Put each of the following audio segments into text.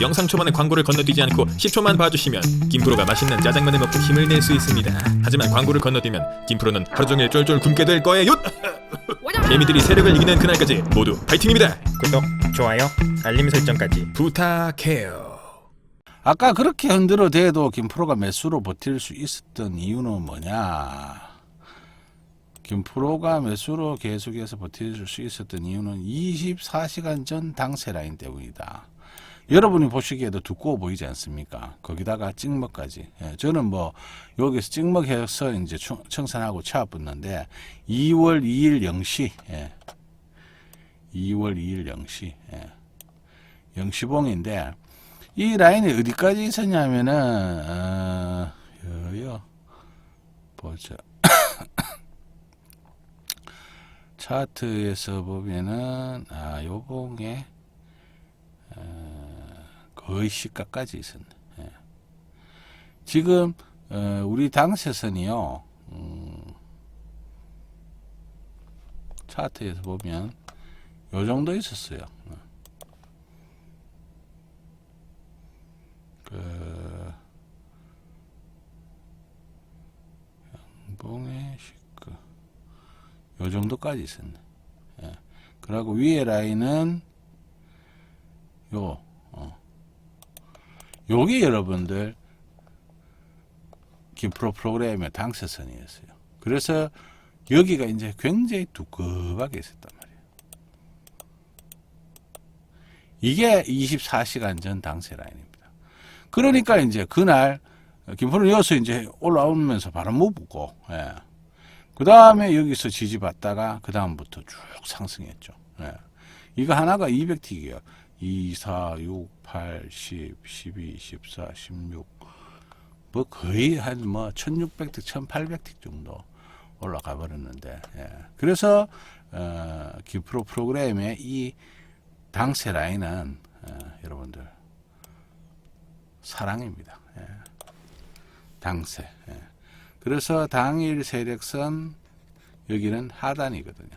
영상 초반에 광고를 건너뛰지 않고 10초만 봐주시면 김프로가 맛있는 짜장면을 먹고 힘을 낼 수 있습니다. 하지만 광고를 건너뛰면 김프로는 하루 종일 쫄쫄 굶게 될 거예요. 개미들이 세력을 이기는 그날까지 모두 파이팅입니다. 구독, 좋아요, 알림 설정까지 부탁해요. 아까 그렇게 흔들어 대도 김프로가 매수로 버틸 수 있었던 이유는 뭐냐? 김프로가 매수로 계속해서 버틸 수 있었던 이유는 24시간 전 당세 라인 때문이다. 여러분이 보시기에도 두꺼워 보이지 않습니까? 거기다가 찍먹까지. 예, 저는 뭐 여기서 찍먹해서 이제 청- 청산하고 차 붙는데 2월 2일 0시, 예. 2월 2일 0시, 예. 0시봉인데 이 라인이 어디까지 있었냐면은 어, 여요 보자 차트에서 보면은 아 요봉에 어, 거 의 시가까지 있었네. 예. 지금 어, 우리 당세선이요. 음, 차트에서 보면 요 정도 있었어요. 어. 그 양봉의 시크 요 정도까지 있었네. 예. 그리고 위에 라인은 요 어. 요게 여러분들 김프로 프로그램의 당세선이었어요. 그래서 여기가 이제 굉장히 두껍하게 있었단 말이에요. 이게 24시간 전 당세 라인입니다. 그러니까 이제 그날 김포는 여기서 이제 올라오면서 바로 못 붙고, 예. 그 다음에 여기서 지지받다가 그 다음부터 쭉 상승했죠. 예. 이거 하나가 200틱이에요. 2, 4, 6, 8, 10, 12, 14, 16. 뭐 거의 한 뭐 1600틱, 1800틱 정도 올라가 버렸는데, 예. 그래서, 어, 김프로 프로그램의 이 당세 라인은, 어, 여러분들, 사랑입니다. 예. 당세. 예. 그래서 당일 세력선 여기는 하단이거든요.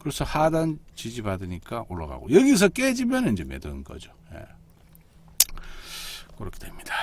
예. 그래서 하단 지지 받으니까 올라가고 여기서 깨지면 이제 매도인 거죠. 예. 그렇게 됩니다.